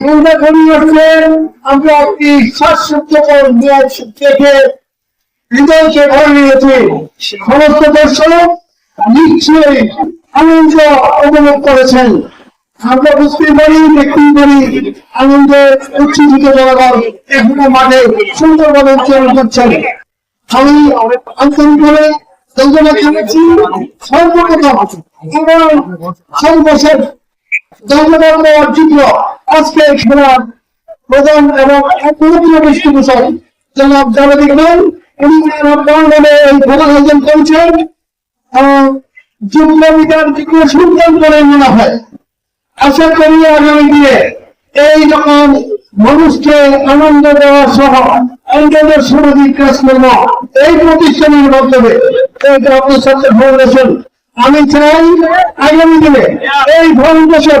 নির্বাচনী হচ্ছে, আমরা একটি শ্বাসরুদ্ধকর থেকে হৃদয়কে ভরে নিয়েছি। সমস্ত দর্শক নিশ্চয়ই আনন্দ উপভোগ করেছেন। আমরা বুঝতে পারি দেখতে পারি, আনন্দে উচ্ছ্বসিত জনগণ এখনও মাঠে সুন্দরভাবে উচ্চারণ করছেন। আমি আন্তরিকভাবে ধন্যবাদ জানাচ্ছি। সর্বপ্রথম এবং সর্বশেষ ধন্যবাদ দেওয়ার প্রধান এবং পৃষ্ঠপোষক জনাব বাংলাদেশে এই খেলা আয়োজন করেছেন যুগ্ম বিধান সুন্দর করে মনে হয়। আশা করি আগামী এই রকম মানুষকে আনন্দ দেওয়া সহ সামাজিক কাজকর্ম এই প্রতিষ্ঠানের মাধ্যমে ডক্টর ছাত্র ফাউন্ডেশন আমি চাই আগামী দিনে এই ফাউন্ডেশন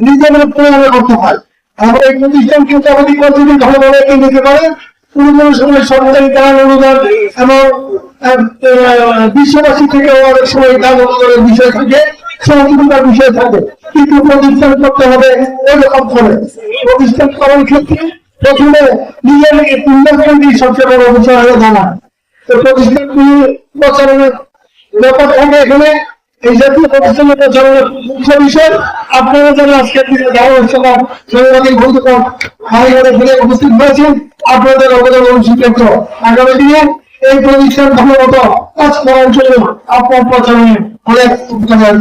নিজেদের প্রেরণা করতে আমরা এই প্রতিষ্ঠানকে যাবতীয় পদ্ধতি ভালোভাবে এগিয়ে নিতে পারে? কোনো কোনো সময় সরকারি দান অনুদান এবং আহ, আহ, বিশ্ববাসী থেকে অনেক সময় দান অনুদানের বিষয় থাকে সহযোগিতার বিষয় থাকে। কিন্তু প্রতিষ্ঠান করতে হবে এরকম করে। প্রতিষ্ঠান করার ক্ষেত্রে প্রথমে নিজের সবচেয়ে বড় বিষয় হয়ে দাঁড়ায় তো প্রতিষ্ঠানগুলি প্রচারণের ব্যাপার থাকে এখানে। এই জাতীয় প্রতিষ্ঠানের প্রচারণের মুখ্য বিষয়। আপনারা যারা আজকে দিনে দেওয়া হচ্ছে না সাংবাদিক বন্ধুগণ ভাই ঘরে ফিরে উপস্থিত হয়েছেন আপনাদের অবদান অংশীকৃত আগামী দিনে এই প্রতিষ্ঠান ভালো মতো কাজ করার জন্য আপনার অনেক উপকার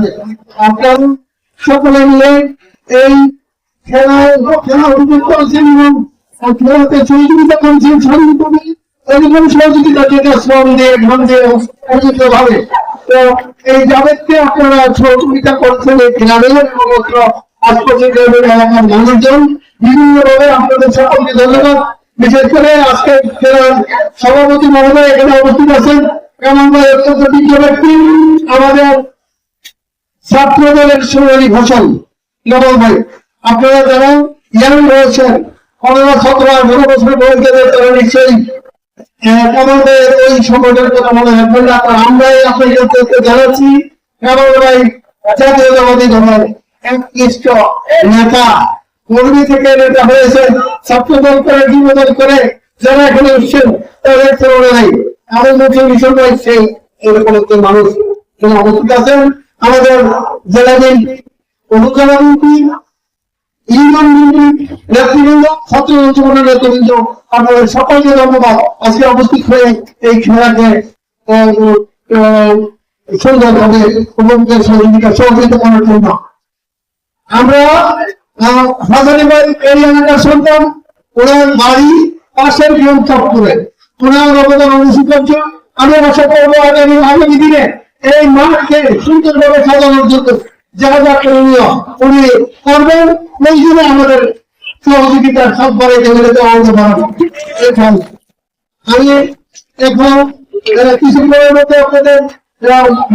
আপনার সকলে মিলে এই খেলা উপভোগ করেছেন এবং খেলাতে সহযোগিতা করেছেন এরকম সহযোগিতা শ্রম দিয়ে দিয়ে ভাবে। তো এই জাবেদকে আপনারা সহযোগিতা করছেন এই অত্র আশপাশের গ্রামের এলাকার মানুষজন। বিভিন্ন ভাবে আপনাদের সকলকে ধন্যবাদ। বিশেষ করে আজকে সভাপতি মহোদয় এখানে উপস্থিত আছেন। অত্যন্ত বিজ্ঞ ব্যক্তি আমাদের ছাত্র দলের সোনালী ফসল নবল ভাই, আপনারা রয়েছেন পনেরো, সতেরো বছর বয়সে তারা নিশ্চয়ই আমাদের ওই সংগঠনের কথা মনে রাখবেন না আর আমরাই আপনাকে জানাচ্ছি। ভাই জাতীয়তাবাদী দলের একনিষ্ঠ নেতা, কর্মী থেকে নেতা হয়েছে, ছাত্র করে, যুব দল করে, যারা এখানে তাদের তুলনা নাই ভাই সেই এরকম মানুষ। তিনি অবস্থিত আছেন আমাদের জেলা উপজেলা মন্ত্রী ইউনিয়ন মন্ত্রী নেতৃবৃন্দ ছাত্র জীবনের নেতৃবৃন্দ আপনাদের সকলকে ধন্যবাদ। আজকে উপস্থিত হয়ে এই খেলাকে সুন্দরভাবে উপভোগের সহযোগিতা সহযোগিতা করার জন্য। আমরা আহ, হাজারি বাড়ি এই এলাকার সন্তান ওনার বাড়ি পাশের গ্রাম চত্বরে ওনার অবদান অনস্বীকার্য। আমি আশা করব আগামী আগামী দিনে এই মাঠকে সুন্দরভাবে সাজানোর জন্য যা যা করণীয় উনি করবেন জন্য আমাদের সহযোগিতার সব বাড়ি যেগুলো আমাদের বাড়াবো এখন আমি এখন আহ, কিছু সময়ের মধ্যে আপনাদের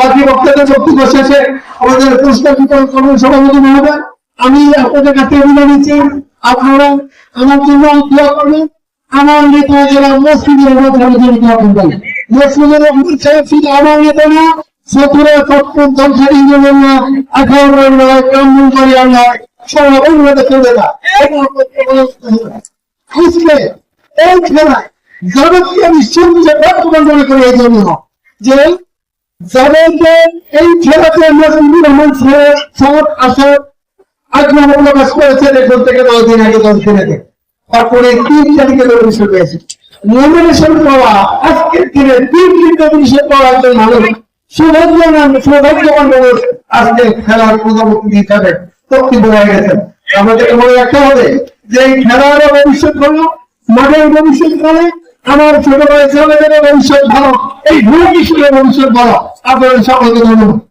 বাকি বক্তাদের বক্তব্য শেষে আমাদের পুরস্কার বিতরণ করবেন সভাপতি মহোদয় আমি আপনাদের কাছে অভিনয় নিচ্ছি আপনারা আমার জন্য দোয়া করবেন। আমার নেতা যারা মসজিদের মধ্যে আমি দোয়া করবেন। ছিল আমার নেতা না সতেরো সপ্তম দশারি না আঠারো নয় করিয়া নয়। অন্যদের চলে না আজকে এই খেলায় জনপ্রিয় নিশ্চয় বর্তমান মনে করি এই জন্য যে যাদেরকে এই খেলাতে নজরুল রহমান সাহেব আসার আগ্রহ প্রকাশ করেছেন এখন থেকে দশ দিন আগে, দশ দিন আগে। তারপরে তিন তারিখে নমিনেশন পেয়েছে নমিনেশন পাওয়া, আজকের দিনে তিন নমিনেশন পাওয়া একজন মানুষ। সৌভাগ্যবান সৌভাগ্যবান মানুষ আজকে খেলার প্রধানমন্ত্রী হিসাবে বক্তব্য বোঝা গেছে আমাদেরকে মনে রাখতে হবে যে এই খেলার ভবিষ্যৎ হলো মাঠের ভবিষ্যৎ ভালো, আমার ছোট ভাই ছেলেদের ভবিষ্যৎ ভালো, এই ভূমি ভবিষ্যৎ ভালো। আপনাদের সকলকে ধন্যবাদ।